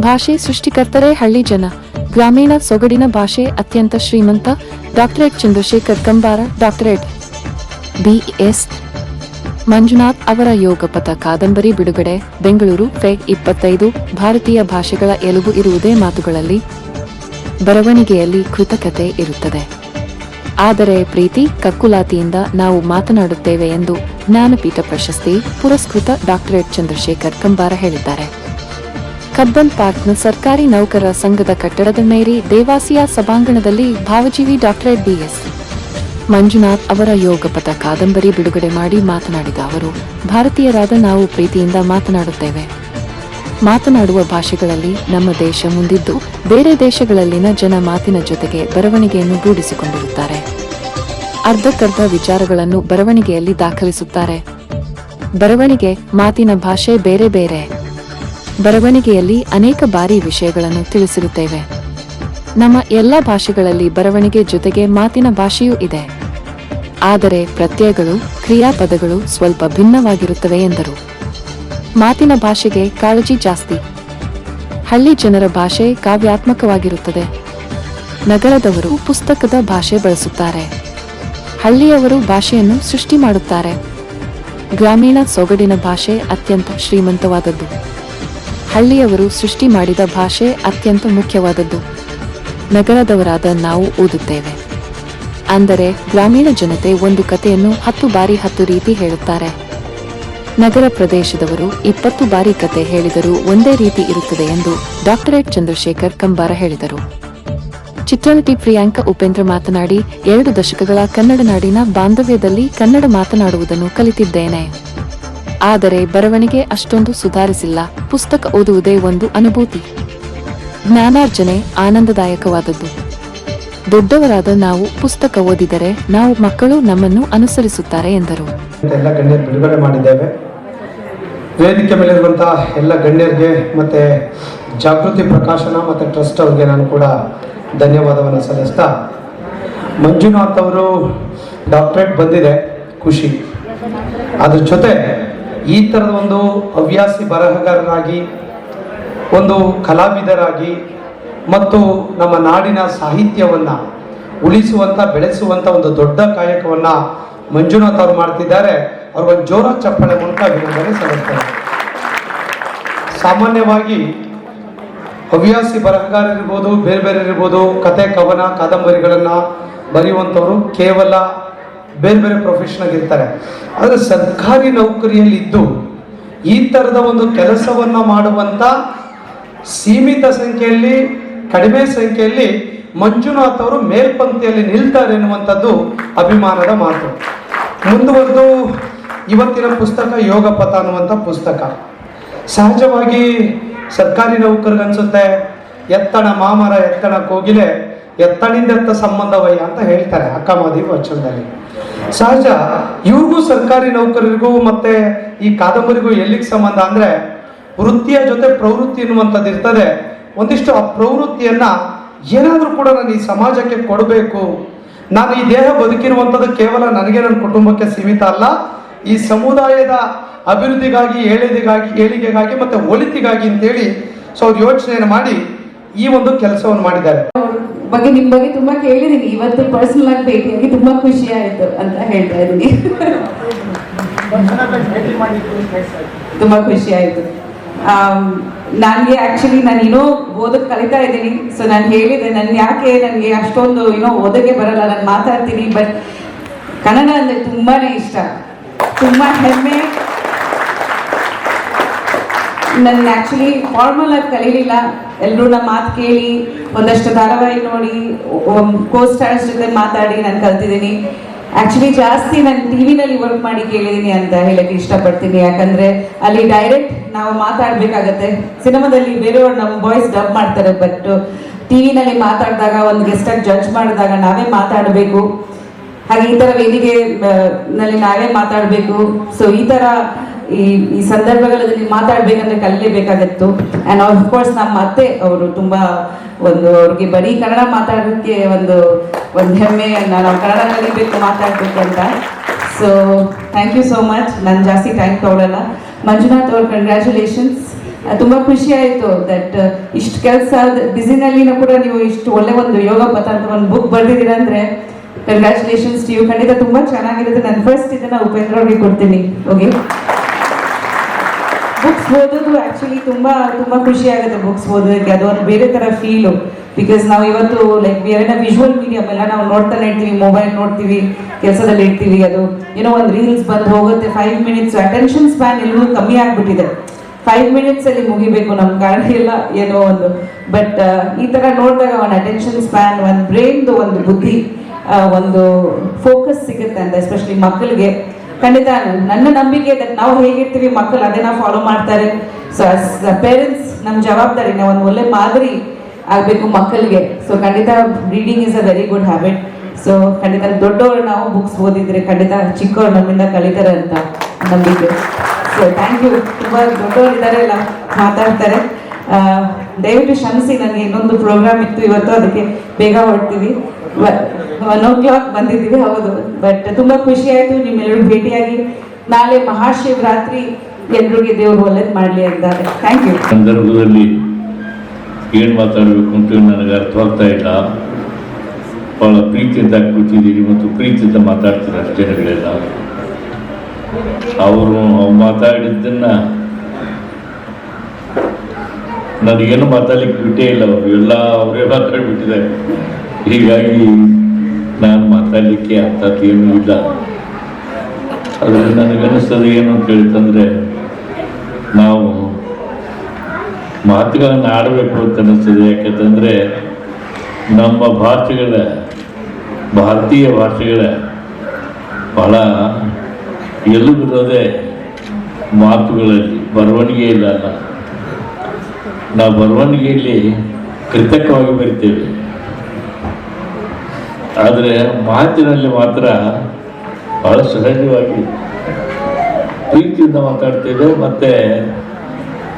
ಭಾಷೆ ಸೃಷ್ಟಿಕರ್ತರೇ ಹಳ್ಳಿ ಜನ. ಗ್ರಾಮೀಣ ಸೊಗಡಿನ ಭಾಷೆ ಅತ್ಯಂತ ಶ್ರೀಮಂತ doctorate Chandrashekhar Kambara doctorate B S Manjunath ಅವರ ಯೋಗಪಥ ಕಾದಂಬರಿ ಬಿಡುಗಡೆ, ಬೆಂಗಳೂರು, ಫೆ ಇಪ್ಪತ್ತೈದು, ಭಾರತೀಯ ಭಾಷೆಗಳ ಎಲುಬು ಇರುವುದೇ ಮಾತುಗಳಲ್ಲಿ ಬರವಣಿಗೆಯಲ್ಲಿ ಕೃತಕತೆ ಇರುತ್ತದೆ. ಆದರೆ ಪ್ರೀತಿ, ಕಕ್ಕುಲಾತಿಯಿಂದ ನಾವು ಮಾತನಾಡುತ್ತೇವೆ ಎಂದು ಜ್ಞಾನಪೀಠ ಪ್ರಶಸ್ತಿ ಪುರಸ್ಕೃತ ಡಾಕ್ಟರೇಟ್ ಚಂದ್ರಶೇಖರ್ ಕಂಬಾರ ಹೇಳಿದ್ದಾರೆ. ಕಬ್ಬನ್ ಪಾರ್ಕ್ನ ಸರ್ಕಾರಿ ನೌಕರರ ಸಂಘದ ಕಟ್ಟಡದ ಮೇರಿ ದೇವಾಸಿಯ ಸಭಾಂಗಣದಲ್ಲಿ ಭಾವಜೀವಿ ಡಾಕ್ಟರ್ ಬಿಎಸ್ ಮಂಜುನಾಥ್ ಅವರ ಯೋಗಪಥ ಕಾದಂಬರಿ ಬಿಡುಗಡೆ ಮಾಡಿ ಮಾತನಾಡಿದ ಅವರು, ಭಾರತೀಯರಾದ ನಾವು ಪ್ರೀತಿಯಿಂದ ಮಾತನಾಡುತ್ತೇವೆ. ಮಾತನಾಡುವ ಭಾಷೆಗಳಲ್ಲಿ ನಮ್ಮ ದೇಶ ಮುಂದಿದ್ದು, ಬೇರೆ ದೇಶಗಳಲ್ಲಿನ ಜನ ಮಾತಿನ ಜೊತೆಗೆ ಬರವಣಿಗೆಯನ್ನು ರೂಢಿಸಿಕೊಂಡಿರುತ್ತಾರೆ ಅರ್ಧಕ್ಕರ್ಧ ವಿಚಾರಗಳನ್ನು ಬರವಣಿಗೆಯಲ್ಲಿ ದಾಖಲಿಸುತ್ತಾರೆ. ಬರವಣಿಗೆ, ಮಾತಿನ ಭಾಷೆ ಬೇರೆ ಬೇರೆ. ಬರವಣಿಗೆಯಲ್ಲಿ ಅನೇಕ ಬಾರಿ ವಿಷಯಗಳನ್ನು ತಿಳಿಸಿರುತ್ತೇವೆ. ನಮ್ಮ ಎಲ್ಲ ಭಾಷೆಗಳಲ್ಲಿ ಬರವಣಿಗೆ ಜೊತೆಗೆ ಮಾತಿನ ಭಾಷೆಯೂ ಇದೆ. ಆದರೆ ಪ್ರತ್ಯಯಗಳು, ಕ್ರಿಯಾಪದಗಳು ಸ್ವಲ್ಪ ಭಿನ್ನವಾಗಿರುತ್ತವೆ ಎಂದರು. ಮಾತಿನ ಭಾಷೆಗೆ ಕಾಳಜಿ ಜಾಸ್ತಿ. ಹಳ್ಳಿ ಜನರ ಭಾಷೆ ಕಾವ್ಯಾತ್ಮಕವಾಗಿರುತ್ತದೆ. ನಗರದವರು ಪುಸ್ತಕದ ಭಾಷೆ ಬಳಸುತ್ತಾರೆ. ಹಳ್ಳಿಯವರು ಭಾಷೆಯನ್ನು ಸೃಷ್ಟಿ ಮಾಡುತ್ತಾರೆ. ಗ್ರಾಮೀಣ ಸೊಗಡಿನ ಭಾಷೆ ಅತ್ಯಂತ ಶ್ರೀಮಂತವಾದದ್ದು. ಹಳ್ಳಿಯವರು ಸೃಷ್ಟಿ ಮಾಡಿದ ಭಾಷೆ ಅತ್ಯಂತ ಮುಖ್ಯವಾದದ್ದು. ನಗರದವರಾದ ನಾವು ಓದುತ್ತೇವೆ. ಅಂದರೆ ಗ್ರಾಮೀಣ ಜನತೆ ಒಂದು ಕಥೆಯನ್ನು ಹತ್ತು ಬಾರಿ ಹತ್ತು ರೀತಿ ಹೇಳುತ್ತಾರೆ. ನಗರ ಪ್ರದೇಶದವರು ಇಪ್ಪತ್ತು ಬಾರಿ ಕತೆ ಹೇಳಿದರೂ ಒಂದೇ ರೀತಿ ಇರುತ್ತದೆ ಎಂದು ಡಾಕ್ಟರೇಟ್ ಚಂದ್ರಶೇಖರ್ ಕಂಬಾರ ಹೇಳಿದರು. ಚಿತ್ರನಟಿ ಪ್ರಿಯಾಂಕ ಉಪೇಂದ್ರ ಮಾತನಾಡಿ, ಎರಡು ದಶಕಗಳ ಕನ್ನಡ ನಾಡಿನ ಬಾಂಧವ್ಯದಲ್ಲಿ ಕನ್ನಡ ಮಾತನಾಡುವುದನ್ನು ಕಲಿತಿದ್ದೇನೆ. ಆದರೆ ಬರವಣಿಗೆ ಅಷ್ಟೊಂದು ಸುಧಾರಿಸಿಲ್ಲ. ಪುಸ್ತಕ ಓದುವುದೇ ಒಂದು ಅನುಭೂತಿ. ಜ್ಞಾನಾರ್ಜನೆ ಆನಂದದಾಯಕವಾದದ್ದು. ದೊಡ್ಡವರಾದ ನಾವು ಪುಸ್ತಕ ಓದಿದರೆ ನಾವು ಮಕ್ಕಳು ನಮ್ಮನ್ನು ಅನುಸರಿಸುತ್ತಾರೆ ಎಂದರು. ಎಲ್ಲ ಗಣ್ಯರು ಬಿಡುಗಡೆ ಮಾಡಿದ್ದೇವೆ. ವೇದಿಕೆ ಎಲ್ಲ ಗಣ್ಯರಿಗೆ ಮತ್ತು ಜಾಗೃತಿ ಪ್ರಕಾಶನ ಮತ್ತು ಟ್ರಸ್ಟ್ ಅವ್ರಿಗೆ ನಾನು ಕೂಡ ಧನ್ಯವಾದವನ್ನು ಸಲ್ಲಿಸ್ತಾ ಮಂಜುನಾಥ್ ಅವರು ಡಾಕ್ಟ್ರೇಟ್ ಬಂದಿದೆ ಖುಷಿ. ಅದ್ರ ಜೊತೆ ಈ ಥರದ ಒಂದು ಹವ್ಯಾಸಿ ಬರಹಗಾರರಾಗಿ ಒಂದು ಕಲಾವಿದರಾಗಿ ಮತ್ತು ನಮ್ಮ ನಾಡಿನ ಸಾಹಿತ್ಯವನ್ನು ಉಳಿಸುವಂಥ ಬೆಳೆಸುವಂಥ ಒಂದು ದೊಡ್ಡ ಕಾಯಕವನ್ನು ಮಂಜುನಾಥ್ ಅವರು ಮಾಡ್ತಿದ್ದಾರೆ. ಅವ್ರಿಗೊಂದು ಜೋರ ಚಪ್ಪಳೆ ಮೂಲಕ ಅಭಿನಂದನೆ ಸಲ್ಲಿಸ್ತಾರೆ ಸಾಮಾನ್ಯವಾಗಿ ಹವ್ಯಾಸಿ ಬರಹಗಾರರಿರ್ಬೋದು ಬೇರೆ ಬೇರೆ ಇರ್ಬೋದು, ಕತೆ, ಕವನ, ಕಾದಂಬರಿಗಳನ್ನು ಬರೆಯುವಂಥವ್ರು ಕೇವಲ ಬೇರೆ ಬೇರೆ ಪ್ರೊಫೆಷನ್ ಇರ್ತಾರೆ. ಆದರೆ ಸರ್ಕಾರಿ ನೌಕರಿಯಲ್ಲಿದ್ದು ಈ ಥರದ ಒಂದು ಕೆಲಸವನ್ನು ಮಾಡುವಂಥ ಸೀಮಿತ ಸಂಖ್ಯೆಯಲ್ಲಿ, ಕಡಿಮೆ ಸಂಖ್ಯೆಯಲ್ಲಿ ಮಂಜುನಾಥ್ ಅವರು ಮೇಲ್ಪಂಕ್ತಿಯಲ್ಲಿ ನಿಲ್ತಾರೆ ಎನ್ನುವಂಥದ್ದು ಅಭಿಮಾನದ ಮಾತು. ಮುಂದುವರೆದು ಇವತ್ತಿನ ಪುಸ್ತಕ ಯೋಗಪಥ ಅನ್ನುವಂಥ ಪುಸ್ತಕ. ಸಹಜವಾಗಿ ಸರ್ಕಾರಿ ನೌಕರಿಗನ್ಸುತ್ತೆ ಎತ್ತಣ ಮಾಮರ ಎತ್ತಣ ಕೋಗಿಲೆ ಎತ್ತಣಿಂದೆತ್ತ ಸಂಬಂಧವಯ್ಯ ಅಂತ ಹೇಳ್ತಾರೆ ಅಕ್ಕಮಾದಿ ವಚನದಲ್ಲಿ. ಸಹಜ, ಇವ್ರಿಗೂ ಸರ್ಕಾರಿ ನೌಕರರಿಗೂ ಮತ್ತೆ ಈ ಕಾದಂಬರಿಗೂ ಎಲ್ಲಿಗೆ ಸಂಬಂಧ ಅಂದ್ರೆ ವೃತ್ತಿಯ ಜೊತೆ ಪ್ರವೃತ್ತಿ ಎನ್ನುವಂಥದ್ದು ಇರ್ತದೆ. ಒಂದಿಷ್ಟು ಆ ಪ್ರವೃತ್ತಿಯನ್ನ ಏನಾದರೂ ಕೂಡ ನಾನು ಈ ಸಮಾಜಕ್ಕೆ ಕೊಡಬೇಕು. ನಾನು ಈ ದೇಹ ಬದುಕಿರುವಂಥದ್ದು ಕೇವಲ ನನಗೆ, ನನ್ನ ಕುಟುಂಬಕ್ಕೆ ಸೀಮಿತ ಅಲ್ಲ. ಈ ಸಮುದಾಯದ ಅಭಿವೃದ್ಧಿಗಾಗಿ, ಏಳಿಗೆಗಾಗಿ ಏಳಿಗೆಗಾಗಿ ಮತ್ತೆ ಒಳಿತಿಗಾಗಿ ಅಂತೇಳಿ ಸೊ ಅವ್ರು ಯೋಚನೆಯನ್ನು ಮಾಡಿ ಈ ಒಂದು ಕೆಲಸವನ್ನು ಮಾಡಿದ್ದಾರೆ. ಬಗ್ಗೆ ನಿಮ್ ಬಗ್ಗೆ ತುಂಬಾ ಕೇಳಿದೀನಿ. ಇವತ್ತು ಪರ್ಸನಲ್ ಆಗಿ ಭೇಟಿಯಾಗಿ ತುಂಬಾ ಖುಷಿ ಆಯ್ತು ಅಂತ ಹೇಳ್ತಾ ಇದ್ದೀನಿ. ತುಂಬಾ ಖುಷಿ ಆಯ್ತು ನನಗೆ ಆಕ್ಚುಲಿ ನಾನು ಏನೋ ಓದಕ್ ಕಲಿತಾ ಇದ್ದೀನಿ. ಸೊ ನಾನು ಹೇಳಿದೆ, ನನ್ ಯಾಕೆ ನನಗೆ ಅಷ್ಟೊಂದು ಏನೋ ಓದಕ್ಕೆ ಬರಲ್ಲ, ನಾನು ಮಾತಾಡ್ತೀನಿ ಬಟ್ ಕನ್ನಡ ಅಂದ್ರೆ ತುಂಬಾನೇ ಇಷ್ಟ. ತುಂಬಾ ಹೆಮ್ಮೆ ನನ್ನ ಆ್ಯಕ್ಚುಲಿ ಫಾರ್ಮಲ್ ಆಗಿ ಕಲೀಲಿಲ್ಲ. ಎಲ್ಲರೂ ನಮ್ಮ ಮಾತು ಕೇಳಿ, ಒಂದಷ್ಟು ಧಾರಾವಾಹಿ ನೋಡಿ ಕೋ ಸ್ಟಾರ್ಸ್ ಜೊತೆ ಮಾತಾಡಿ ನಾನು ಕಲ್ತಿದ್ದೀನಿ. ಆ್ಯಕ್ಚುಲಿ ಜಾಸ್ತಿ ನಾನು ಟಿ ವಿನಲ್ಲಿ ವರ್ಕ್ ಮಾಡಿ ಕೇಳಿದ್ದೀನಿ ಅಂತ ಹೇಳಕ್ಕೆ ಇಷ್ಟಪಡ್ತೀನಿ. ಯಾಕಂದರೆ ಅಲ್ಲಿ ಡೈರೆಕ್ಟ್ ನಾವು ಮಾತಾಡಬೇಕಾಗತ್ತೆ. ಸಿನಿಮಾದಲ್ಲಿ ಬೇರೆಯವ್ರು ನಮ್ಮ ವಾಯ್ಸ್ ಡಬ್ ಮಾಡ್ತಾರೆ ಬಟ್ ಟಿ ವಿನಲ್ಲಿ ಮಾತಾಡಿದಾಗ, ಒಂದು ಗೆಸ್ಟಾಗಿ ಜಡ್ಜ್ ಮಾಡಿದಾಗ ನಾವೇ ಮಾತಾಡಬೇಕು. ಹಾಗೆ ಈ ಥರ ವೇದಿಕೆ ನಲ್ಲಿ ನಾವೇ ಮಾತಾಡಬೇಕು. ಸೊ ಈ ತರ ಈ ಈ ಸಂದರ್ಭಗಳಲ್ಲಿ ಮಾತಾಡ್ಬೇಕಂದ್ರೆ ಕಲಿಲೇಬೇಕಾಗತ್ತು ಆ್ಯಂಡ್ ಆಫ್ ಕೋರ್ಸ್ ನಮ್ಮ ಅತ್ತೆ ಅವರು ತುಂಬ ಒಂದು ಅವ್ರಿಗೆ ಬರೀ ಕನ್ನಡ ಮಾತಾಡೋಕ್ಕೆ ಒಂದು ಒಂದು ಹೆಮ್ಮೆ ನಾವು ಕನ್ನಡ ಕಲಿಬೇಕು, ಮಾತಾಡಬೇಕು ಅಂತ. So thank you so much ನಾನು ಜಾಸ್ತಿ ಟೈಮ್ ತೊಗೊಳಲ್ಲ. ಮಂಜುನಾಥ್ ಅವ್ರ ಕಂಗ್ರ್ಯಾಚುಲೇಷನ್ಸ್ ತುಂಬ ಖುಷಿ ಆಯಿತು ದಟ್ ಇಷ್ಟು ಕೆಲಸ ಬಿಸಿನಲ್ಲಿನ ಕೂಡ ನೀವು ಇಷ್ಟು ಒಳ್ಳೆ ಒಂದು ಯೋಗ ಪಥ ಒಂದು ಬುಕ್ ಬರೆದಿದ್ದೀರಾ ಅಂದರೆ ಕಂಗ್ರ್ಯಾಚುಲೇಷನ್ಸ್ ಯು ಖಂಡಿತ ತುಂಬ ಚೆನ್ನಾಗಿರುತ್ತೆ. ನಾನು ಫಸ್ಟ್ ಇದನ್ನು ಉಪೇಂದ್ರ ಅವ್ರಿಗೆ ಕೊಡ್ತೀನಿ. ಓಕೆ ಬುಕ್ಸ್ ಓದೋದು ಆ್ಯಕ್ಚುಲಿ ತುಂಬ ತುಂಬ ಖುಷಿ ಆಗುತ್ತೆ ಬುಕ್ಸ್ ಓದೋದಕ್ಕೆ ಅದು ಒಂದು ಬೇರೆ ಥರ ಫೀಲು ಬಿಕಾಸ್ ನಾವು ಇವತ್ತು ಲೈಕ್ ಬೇರೆ ವಿಜುವಲ್ ಮೀಡಿಯಮ್ ಎಲ್ಲ ನಾವು ನೋಡ್ತಾನೆ ಇರ್ತೀವಿ ಮೊಬೈಲ್ ನೋಡ್ತೀವಿ, ಕೆಲಸದಲ್ಲಿ ಇರ್ತೀವಿ. ಅದು ಏನೋ ಒಂದು ರೀಲ್ಸ್ ಬಂದು ಹೋಗುತ್ತೆ ಫೈವ್ ಮಿನಿಟ್ಸ್ ಅಟೆನ್ಷನ್ ಸ್ಪ್ಯಾನ್ ಎಲ್ಲರೂ ಕಮ್ಮಿ ಆಗಿಬಿಟ್ಟಿದೆ. ಫೈವ್ ಮಿನಿಟ್ಸಲ್ಲಿ ಮುಗಿಬೇಕು ನಮ್ಮ ಕಾರಣ ಎಲ್ಲ, ಏನೋ ಒಂದು. ಬಟ್ ಈ ಥರ ನೋಡಿದಾಗ ಒಂದು ಅಟೆನ್ಷನ್ ಸ್ಪ್ಯಾನ್ ಒಂದು ಬ್ರೈನ್ದು ಒಂದು ಬುದ್ಧಿ ಒಂದು ಫೋಕಸ್ ಸಿಗುತ್ತೆ ಅಂತ ಎಸ್ಪೆಷಲಿ ಮಕ್ಕಳಿಗೆ. ಖಂಡಿತ ನನ್ನ ನಂಬಿಕೆ ದಟ್ ನಾವು ಹೇಗಿರ್ತೀವಿ ಮಕ್ಕಳು ಅದನ್ನ ಫಾಲೋ ಮಾಡ್ತಾರೆ. ಸೊ ಪೇರೆಂಟ್ಸ್ ನಮ್ಮ ಜವಾಬ್ದಾರಿ, ನಾವು ಒಂದು ಒಳ್ಳೆ ಮಾದರಿ ಆಗಬೇಕು ಮಕ್ಕಳಿಗೆ. ಸೊ ಖಂಡಿತ reading is a very good habit so ಖಂಡಿತ ದೊಡ್ಡವರು ನಾವು ಬುಕ್ಸ್ ಓದಿದ್ರೆ ಖಂಡಿತ ಚಿಕ್ಕವರು ನಮ್ಮಿಂದ ಕಲಿತಾರೆ ಅಂತ ನಂಬಿಕೆ. ಸೊ ಥ್ಯಾಂಕ್ ಯು ತುಂಬ ದೊಡ್ಡವರು ಇದ್ದಾರೆ ಎಲ್ಲ ಮಾತಾಡ್ತಾರೆ. ದಯವಿಟ್ಟು ಕ್ಷಮಿಸಿ, ನನಗೆ ಇನ್ನೊಂದು ಪ್ರೋಗ್ರಾಮ್ ಇತ್ತು ಇವತ್ತು, ಅದಕ್ಕೆ ಬೇಗ ಹೊರಡ್ತೀವಿ. ಒನ್ ಓ ಕ್ಲಾಕ್ ಬಂದಿದ್ದೀವಿ, ಹೌದು. ಬಟ್ ತುಂಬ ಖುಷಿ ಆಯಿತು, ನಿಮ್ಮೆಲ್ಲರೂ ಭೇಟಿಯಾಗಿ. ನಾಳೆ ಮಹಾಶಿವರಾತ್ರಿ, ಎಲ್ರಿಗೂ ದೇವರು ಒಳ್ಳೇದು ಮಾಡಲಿ ಅಂತಾರೆ. ಥ್ಯಾಂಕ್ ಯು ಸಂದರ್ಭದಲ್ಲಿ ಏನು ಮಾತಾಡಬೇಕು ಅಂತ ನನಗೆ ಅರ್ಥವಾಗ್ತಾ ಇಲ್ಲ. ಭಾಳ ಪ್ರೀತಿಯಿಂದ ಕೂತಿದ್ದೀರಿ ಮತ್ತು ಪ್ರೀತಿಯಿಂದ ಮಾತಾಡ್ತೀರ ಜನಗಳೆಲ್ಲ ಅವರು ಮಾತಾಡಿದ್ದನ್ನ ನನಗೇನು ಮಾತಾಡ್ಲಿಕ್ಕೆ ಬಿಟ್ಟೇ ಇಲ್ಲ ಅವರು ಎಲ್ಲ ಅವರೇ ಹೀಗಾಗಿ ನಾನು ಮಾತಾಡಲಿಕ್ಕೆ ಅಂಥದ್ದು ಏನೂ ಇಲ್ಲ. ಅದರಲ್ಲಿ ನನಗನ್ನಿಸ್ತದೆ ಏನು ಅಂತ ಹೇಳ್ತಂದ್ರೆ, ನಾವು ಮಾತುಗಳನ್ನು ಆಡಬೇಕು ಅಂತ ಅನ್ನಿಸ್ತದೆ. ಯಾಕಂತಂದರೆ, ನಮ್ಮ ಭಾಷೆಗಳ, ಭಾರತೀಯ ಭಾಷೆಗಳ ಬಹಳ ಎಲುಬಿರೋದೇ ಮಾತುಗಳಲ್ಲಿ, ಬರವಣಿಗೆ ಅಲ್ಲ. ನಾವು ಬರವಣಿಗೆಯಲ್ಲಿ ಕೃತಕವಾಗಿ ಬರಿತೇವೆ. ಆದರೆ ಮಾತಿನಲ್ಲಿ ಮಾತ್ರ ಬಹಳ ಸಹಜವಾಗಿ ಪ್ರೀತಿಯಿಂದ ಮಾತಾಡ್ತೇವೆ, ಮತ್ತು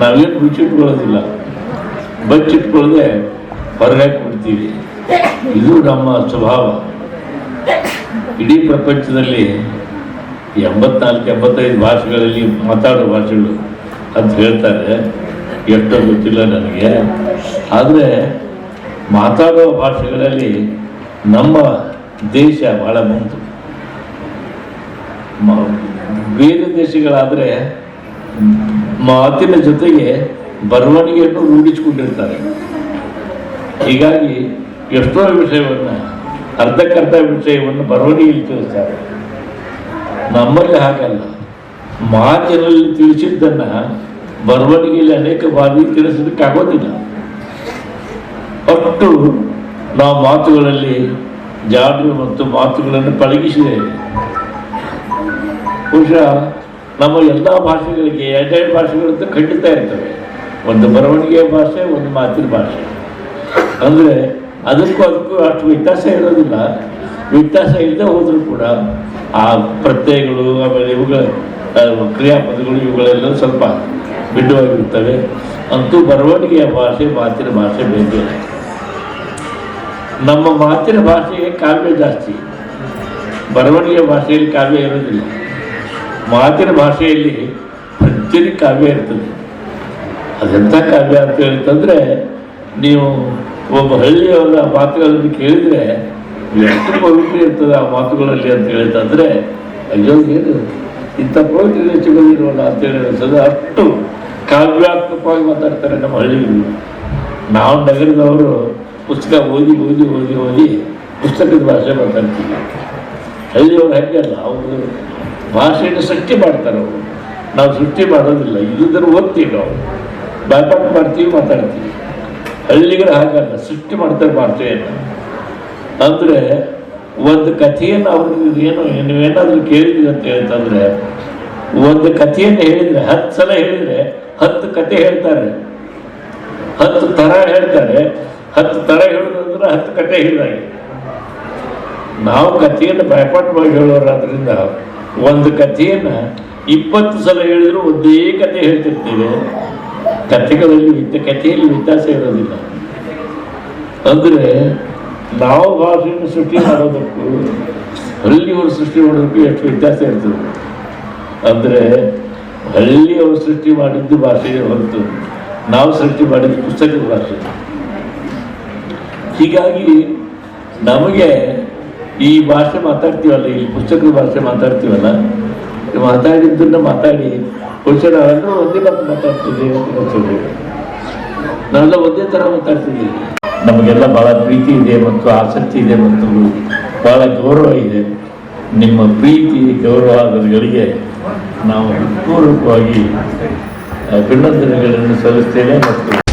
ನಾವೇನು ಮುಚ್ಚಿಟ್ಕೊಳ್ಳೋದಿಲ್ಲ ಬಚ್ಚಿಟ್ಕೊಳ್ಳದೆ ಹೊರಗಾಕ್ಬಿಡ್ತೀವಿ. ಇದು ನಮ್ಮ ಸ್ವಭಾವ. ಇಡೀ ಪ್ರಪಂಚದಲ್ಲಿ ಎಂಬತ್ನಾಲ್ಕು, ಎಂಬತ್ತೈದು ಭಾಷೆಗಳಲ್ಲಿ ಮಾತಾಡೋ ಭಾಷೆಗಳು ಅಂತ ಹೇಳ್ತಾರೆ. ಎಷ್ಟೋ ಗೊತ್ತಿಲ್ಲ ನನಗೆ. ಆದರೆ ಮಾತಾಡೋ ಭಾಷೆಗಳಲ್ಲಿ ನಮ್ಮ ದೇಶ ಬಹಳ ಮುಂದೆ. ಮ- ಬೇರೆ ದೇಶಗಳಾದರೆ ಮಾತಿನ ಜೊತೆಗೆ ಬರವಣಿಗೆಯನ್ನು ರೂಢಿಸಿಕೊಂಡಿರ್ತಾರೆ. ಹೀಗಾಗಿ ಎಷ್ಟೋ ವಿಷಯವನ್ನು, ಅರ್ಧಕ್ಕರ್ಧ ವಿಷಯವನ್ನು ಬರವಣಿಗೆಯಲ್ಲಿ ತಿಳಿಸ್ತಾರೆ. ನಮ್ಮಲ್ಲಿ ಹಾಗಲ್ಲ. ಮಾತಿನಲ್ಲಿ ತಿಳಿಸಿದ್ದನ್ನು ಬರವಣಿಗೆಯಲ್ಲಿ ಅನೇಕ ಬಾರಿ ತಿಳಿಸಲಿಕ್ಕಾಗೋದಿಲ್ಲ ಅಷ್ಟು ನಾವು ಮಾತುಗಳಲ್ಲಿ ಜಾಡು ಮತ್ತು ಮಾತುಗಳನ್ನು ಪಳಗಿಸಿದ್ದೇವೆ. ಬಹುಶಃ ನಮ್ಮ ಎಲ್ಲ ಭಾಷೆಗಳಿಗೆ ಎರಡೆರಡು ಭಾಷೆಗಳಂತೂ ಖಂಡಿತ ಇರ್ತವೆ. ಒಂದು ಬರವಣಿಗೆಯ ಭಾಷೆ, ಒಂದು ಮಾತಿನ ಭಾಷೆ. ಅಂದರೆ ಅದಕ್ಕೂ ಅದಕ್ಕೂ ಅಷ್ಟು ವ್ಯತ್ಯಾಸ ಇರೋದಿಲ್ಲ. ವ್ಯತ್ಯಾಸ ಇಲ್ಲದೆ ಹೋದರೂ ಕೂಡ ಆ ಪ್ರತ್ಯಯಗಳು, ಆಮೇಲೆ ಇವುಗಳ ಕ್ರಿಯಾಪದಗಳು ಇವುಗಳೆಲ್ಲ ಸ್ವಲ್ಪ ಭಿನ್ನವಾಗಿರ್ತವೆ ಅಂತೂ ಬರವಣಿಗೆಯ ಭಾಷೆ ಮಾತಿನ ಭಾಷೆ ಬೇರೆ ನಮ್ಮ ಮಾತಿನ ಭಾಷೆಗೆ ಕಾವ್ಯ ಜಾಸ್ತಿ. ಬರವಣಿಗೆಯ ಭಾಷೆಯಲ್ಲಿ ಕಾವ್ಯ ಇರೋದಿಲ್ಲ ಮಾತಿನ ಭಾಷೆಯಲ್ಲಿ ಪ್ರತಿಯೊಂದು ಕಾವ್ಯ ಇರ್ತದೆ. ಅದೆಂಥ ಕಾವ್ಯ ಅಂತ ಹೇಳ್ತಂದ್ರೆ, ನೀವು ಒಬ್ಬ ಹಳ್ಳಿಯವರ ಮಾತುಗಳನ್ನು ಕೇಳಿದರೆ ಎಷ್ಟು ಪವಿತ್ರ ಇರ್ತದೆ ಆ ಮಾತುಗಳಲ್ಲಿ ಅಂತ ಹೇಳಿತಂದ್ರೆ, ಅಯ್ಯೋ ಏನು ಇಂಥ ಪವಿತ್ರ ಸಿಗೋದಿಲ್ವಲ್ಲ ಅಂತೇಳಿ ಅಷ್ಟು ಕಾವ್ಯಾತ್ಮಕವಾಗಿ ಮಾತಾಡ್ತಾರೆ ನಮ್ಮ ಹಳ್ಳಿಗಳು ನಾವು ನಗರದವರು ಪುಸ್ತಕ ಓದಿ ಓದಿ ಓದಿ ಓದಿ ಪುಸ್ತಕದ ಭಾಷೆ ಮಾತಾಡ್ತೀವಿ. ಹಳ್ಳಿಯವರು ಅಲ್ಲ, ಅವರು ಭಾಷೆಯನ್ನು ಸೃಷ್ಟಿ ಮಾಡ್ತಾರೆ ಅವರು. ನಾವು ಸೃಷ್ಟಿ ಮಾಡೋದಿಲ್ಲ ಇಲ್ಲದನ್ನು ಓದ್ತೀವಿ ನಾವು. ಬಾಯ್ಪಾಟ್ ಮಾಡ್ತೀವಿ, ಮಾತಾಡ್ತೀವಿ. ಹಳ್ಳಿಗಳು ಹಾಗಲ್ಲ ಸೃಷ್ಟಿ ಮಾಡ್ತಾರೆ ಭಾಷೆಯನ್ನು. ಅಂದರೆ ಒಂದು ಕಥೆಯನ್ನು ಅವ್ರಿಗೆ ಏನು ನೀವೇನಾದರೂ ಕೇಳಿದ್ರಿ ಅಂತ ಹೇಳ್ತಂದ್ರೆ ಒಂದು ಕಥೆಯನ್ನು ಹೇಳಿದರೆ, ಹತ್ತು ಸಲ ಹೇಳಿದರೆ ಹತ್ತು ಕತೆ ಹೇಳ್ತಾರೆ. ಹತ್ತು ಥರ ಹೇಳ್ತಾರೆ. ಹತ್ತು ಥರ ಹೇಳೋದಂದ್ರೆ ಹತ್ತು ಕತೆ ಹೇಳಿದಾಗೆ. ನಾವು ಕಥೆಯನ್ನು ಭಯಪಟ್ಟವಾಗಿ ಹೇಳೋರಾದ್ರಿಂದ ಒಂದು ಕಥೆಯನ್ನು ಇಪ್ಪತ್ತು ಸಲ ಹೇಳಿದ್ರು ಒಂದೇ ಕತೆ ಹೇಳ್ತಿರ್ತೀವಿ. ಕಥೆಗಳಲ್ಲಿ ವಿದ್ಯ ಕಥೆಯಲ್ಲಿ ವ್ಯತ್ಯಾಸ ಇರೋದಿಲ್ಲ. ಅಂದರೆ ನಾವು ಭಾಷೆಯನ್ನು ಸೃಷ್ಟಿ ಮಾಡೋದಕ್ಕೂ, ಹಳ್ಳಿಯವರು ಸೃಷ್ಟಿ ಮಾಡೋದಕ್ಕೂ ಎಷ್ಟು ವ್ಯತ್ಯಾಸ ಇರ್ತದೆ. ಅಂದರೆ ಹಳ್ಳಿಯವರು ಸೃಷ್ಟಿ ಮಾಡಿದ್ದು ಭಾಷೆಗೆ ಹೊರತು ನಾವು ಸೃಷ್ಟಿ ಮಾಡಿದ್ದು ಪುಸ್ತಕದ ಭಾಷೆ. ಹೀಗಾಗಿ ನಮಗೆ ಈ ಭಾಷೆ ಮಾತಾಡ್ತೀವಲ್ಲ ಈ ಪುಸ್ತಕದ ಭಾಷೆ ಮಾತಾಡ್ತೀವಲ್ಲ ಮಾತಾಡಿದ್ದನ್ನ ಮಾತಾಡಿ ಪುರುಷರ ಒಂದೇ ಮಾತು ಮಾತಾಡ್ತಿದ್ದೀವಿ ಅಂತ. ನಾವೆಲ್ಲ ಒಂದೇ ಥರ ಮಾತಾಡ್ತಿದ್ದೀವಿ. ನಮಗೆಲ್ಲ ಬಹಳ ಪ್ರೀತಿ ಇದೆ ಮತ್ತು ಆಸಕ್ತಿ ಇದೆ ಮತ್ತು ಬಹಳ ಗೌರವ ಇದೆ. ನಿಮ್ಮ ಪ್ರೀತಿ ಗೌರವಗಳಿಗೆ ನಾವು ಪೂರ್ವಕವಾಗಿ ಅಭಿನಂದನೆಗಳನ್ನು ಸಲ್ಲಿಸ್ತೇನೆ ಮತ್ತು